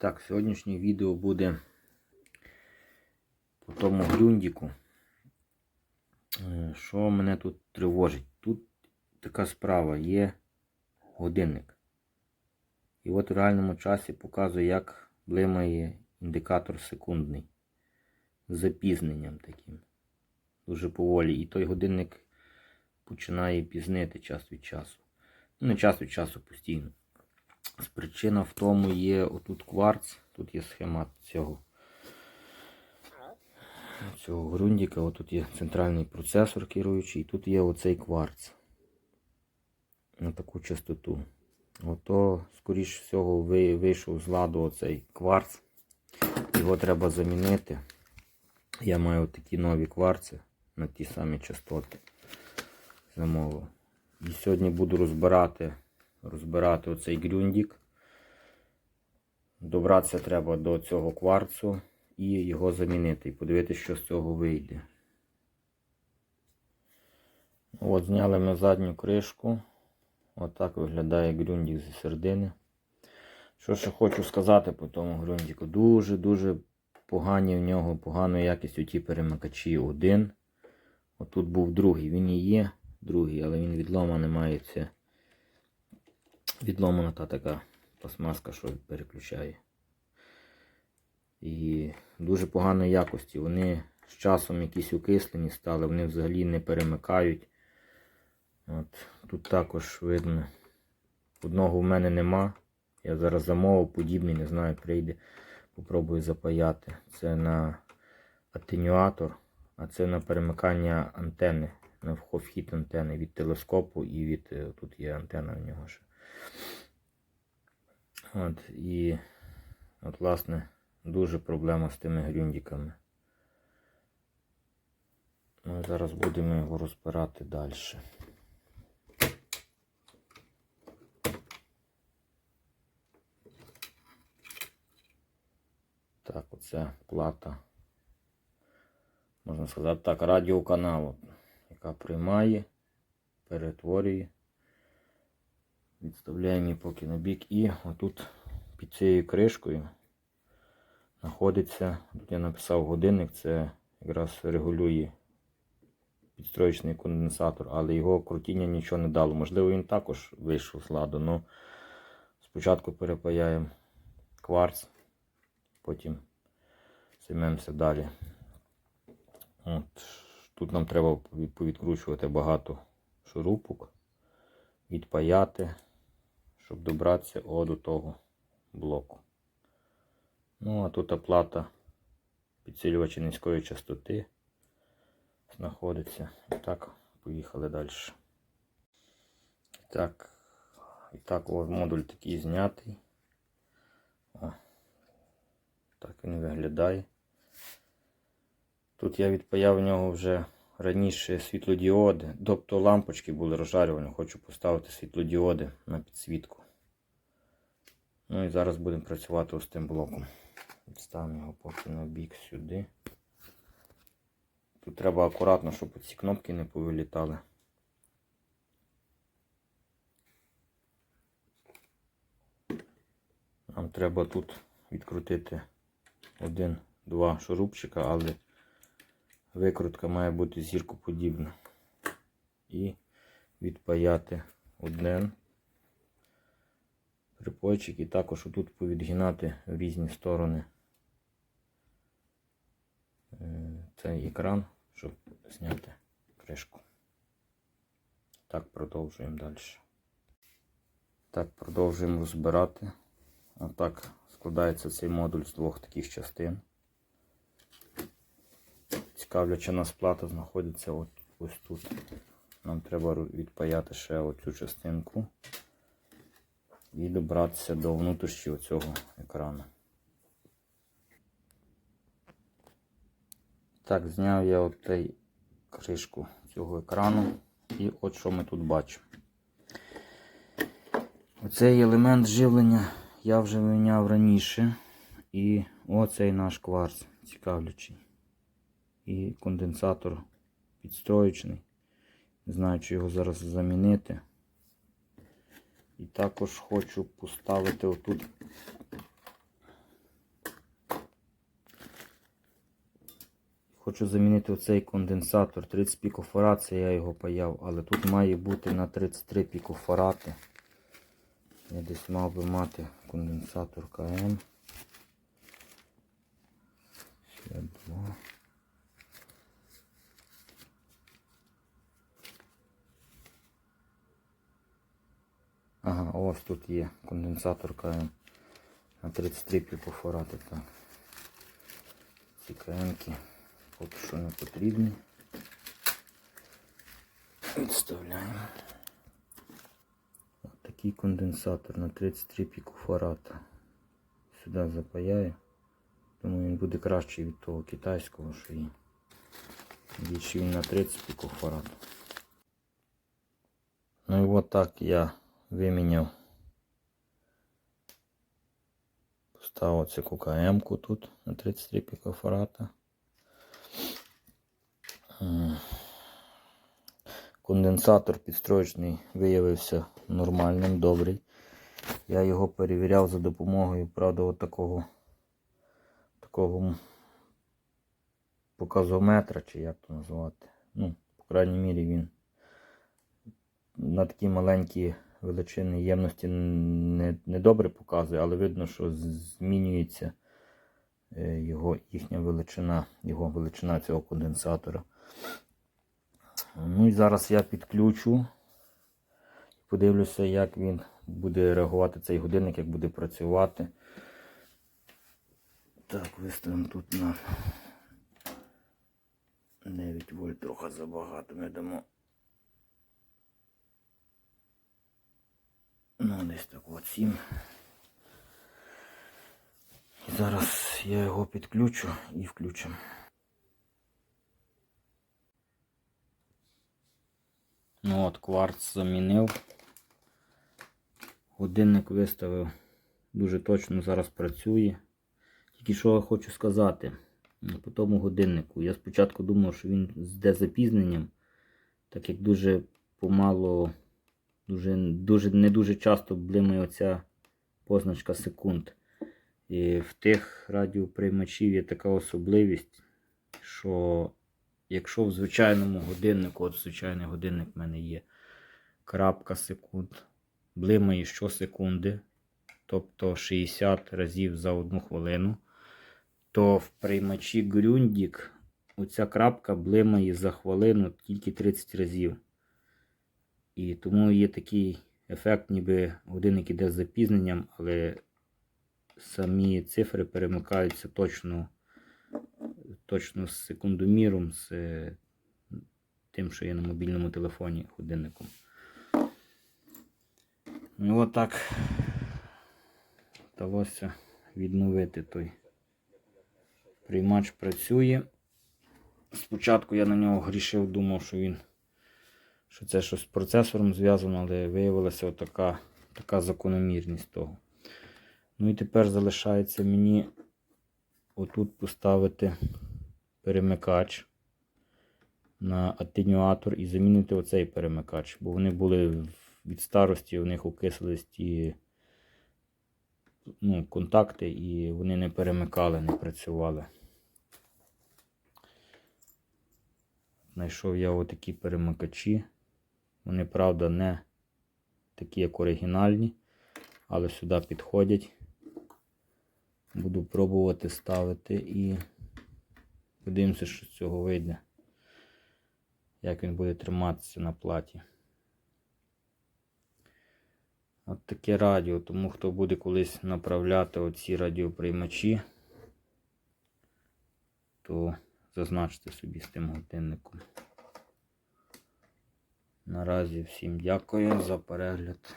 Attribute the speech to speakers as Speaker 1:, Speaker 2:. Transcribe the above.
Speaker 1: Так, сьогоднішнє відео буде по тому грюндіку. Е, Що мене тут тривожить? Тут така справа є годинник. І от в реальному часі показує, як блимає індикатор секундний. З запізненням таким. Дуже поволі. І той годинник починає пізнити час від часу. Ну, не час від часу постійно. Причина в тому є отут кварц, тут є схема цього цього грундіка, отут є центральний процесор керуючий, і тут є оцей кварц на таку частоту. Ото, скоріш всього, вийшов з ладу оцей кварц. Його треба замінити. Я маю такі нові кварци на ті самі частоти. Замовив. І сьогодні буду розбирати розбирати оцей ґрюндік. Добратися треба до цього кварцу і його замінити. І подивитися, що з цього вийде. От, зняли ми задню кришку. Отак виглядає ґрюндік зі середини. Що ще хочу сказати по тому ґрюндіку. Дуже-дуже погані в нього, поганою якістю ті перемикачі. Один. Отут був другий. Він і є другий, але він відломаний мається відломана та така пластмаска, що переключає. І дуже поганої якості. Вони з часом якісь окислені стали, вони взагалі не перемикають. От, Тут також видно. Одного в мене нема. Я зараз замовив, подібний, не знаю, прийде. Попробую запаяти. Це на атенюатор, а це на перемикання антени, на вхід антени від телескопу і від. е, Тут є антена в нього ще. От, і от, власне, дуже проблема з тими грюндіками. Ми зараз будемо його розбирати далі. Так, оце плата. Можна сказати так, радіоканалу, яка приймає, перетворює. Відставляємо її поки на бік і отут під цією кришкою знаходиться, тут я написав годинник, це якраз регулює підстроєчний конденсатор, але його крутіння нічого не дало. Можливо, він також вийшов з ладу, але спочатку перепаяємо кварц, потім займемося далі. От. Тут нам треба повідкручувати багато шурупок, відпаяти, щоб добратися до того блоку. Ну, а тут оплата підсилювача низької частоти знаходиться. І так, поїхали далі. Так, і так, модуль такий знятий. О, так він виглядає. Тут я відпаяв в нього вже раніше світлодіоди, тобто лампочки були розжарювані, хочу поставити світлодіоди на підсвітку. Ну і зараз будемо працювати ось тим блоком. Відставимо його поки на бік сюди. Тут треба акуратно, щоб ці кнопки не повилітали. Нам треба тут відкрутити один-два шурупчика, але викрутка має бути зіркоподібна. І відпаяти один припойчик і також отут повідгинати в різні сторони е, цей екран, щоб зняти кришку. Так, продовжуємо далі. Так, продовжуємо розбирати. Отак складається цей модуль з двох таких частин. Цікавляча нас плата знаходиться от, ось тут. Нам треба відпаяти ще оцю частинку і добратися до внутрішнього цього екрану. Так, зняв я отей кришку цього екрану і от що ми тут бачимо. Оцей елемент живлення я вже виняв раніше. І оцей наш кварц цікавлячий. І конденсатор підстроєчний. Не знаю, чи його зараз замінити. І також хочу поставити отут Хочу замінити оцей конденсатор 30 пікофарад, це я його паяв, але тут має бути на 33 пікофарати. Я десь мав би мати конденсатор КМ. Ага, ось тут є конденсатор КМ на 33 пікофарати. Так. Ці КМки поки що не потрібні. Відставляємо. Ось такий конденсатор на 33 пікофарата. Сюди запаяю. Думаю, він буде кращий від того китайського, що є. Більше він на 30 пікофарад. Ну і от так я виміняв. Поставив цю КМ-ку тут на 33 пікофарата. Конденсатор підстроєчний виявився нормальним, добрий. Я його перевіряв за допомогою, правда, от такого, такого показометра, чи як то назвати. Ну, по крайній мірі він на такі маленькі величини ємності не, не добре показує, але видно, що змінюється е, його, їхня величина, його величина цього конденсатора. Ну і зараз я підключу. Подивлюся, як він буде реагувати цей годинник, як буде працювати. Так, виставимо тут на 9 вольт, трохи забагато ми дамо. Ну, десь так от 7. І зараз я його підключу і включимо. Ну от, кварц замінив. Годинник виставив дуже точно зараз працює. Тільки що я хочу сказати по тому годиннику. Я спочатку думав, що він з запізненням, так як дуже помало, дуже, дуже, не дуже часто блимає оця позначка секунд. І в тих радіоприймачів є така особливість, що якщо в звичайному годиннику, от звичайний годинник в мене є крапка секунд, блимає щосекунди, тобто 60 разів за одну хвилину, то в приймачі Grundig оця крапка блимає за хвилину тільки 30 разів. І тому є такий ефект, ніби годинник іде з запізненням, але самі цифри перемикаються точно, точно з секундоміром, з е, тим, що є на мобільному телефоні годинником. Ну і отак вдалося відновити той приймач працює. Спочатку я на нього грішив, думав, що він що це щось з процесором зв'язано, але виявилася отака така закономірність того. Ну і тепер залишається мені отут поставити перемикач на атенюатор і замінити оцей перемикач, бо вони були від старості, у них окислились ті ну, контакти і вони не перемикали, не працювали. Знайшов я отакі перемикачі. Вони, правда, не такі, як оригінальні, але сюди підходять. Буду пробувати ставити і подивимося, що з цього вийде. Як він буде триматися на платі. От таке радіо, тому хто буде колись направляти оці радіоприймачі, то зазначте собі з тим годинником. Наразі всім дякую за перегляд.